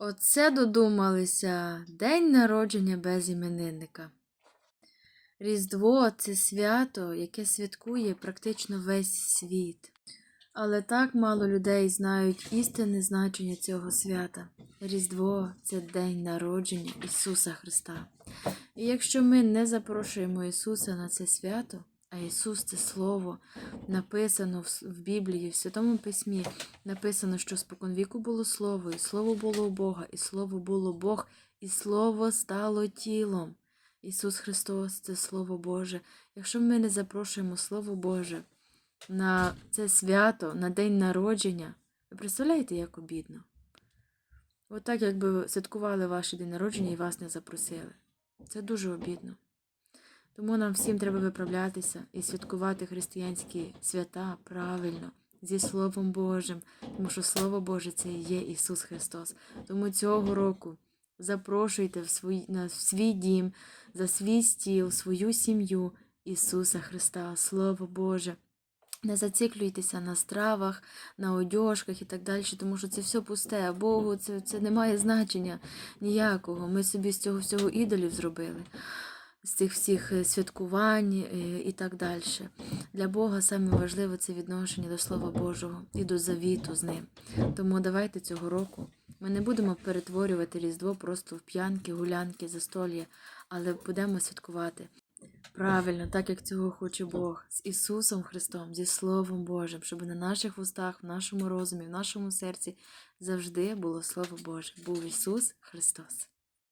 Оце додумалися день народження без іменинника. Різдво це свято, яке святкує практично весь світ. Але так мало людей знають істинне значення цього свята. Різдво це день народження Ісуса Христа. І якщо ми не запрошуємо Ісуса на це свято, а Ісус це Слово, написано в Біблії, в Святому Письмі, написано, що споконвіку було Слово, і Слово було у Бога, і Слово було Бог, і Слово стало тілом. Ісус Христос це Слово Боже. Якщо ми не запрошуємо Слово Боже на це свято, на день народження, ви представляєте, як обідно? Отак, якби святкували ваше день народження і вас не запросили. Це дуже обідно. Тому нам всім треба виправлятися і святкувати християнські свята правильно, зі Словом Божим, тому що Слово Боже це і є Ісус Христос. Тому цього року запрошуйте в свій, на свій дім, за свій стіл, свою сім'ю Ісуса Христа, Слово Боже. Не зациклюйтеся на стравах, на одяжках і так далі, тому що це все пусте. Богу це, це не має значення ніякого. Ми собі з цього всього ідолів зробили, з цих всіх е, святкувань е, і так далі. Для Бога саме важливе це відношення до Слова Божого і до завіту з ним. Тому давайте цього року ми не будемо перетворювати Різдво просто в п'янки, гулянки, застолля, але будемо святкувати. Правильно, так як цього хоче Бог, з Ісусом Христом, зі Словом Божим, щоб на наших вустах, в нашому розумі, в нашому серці завжди було Слово Боже. Був Ісус Христос.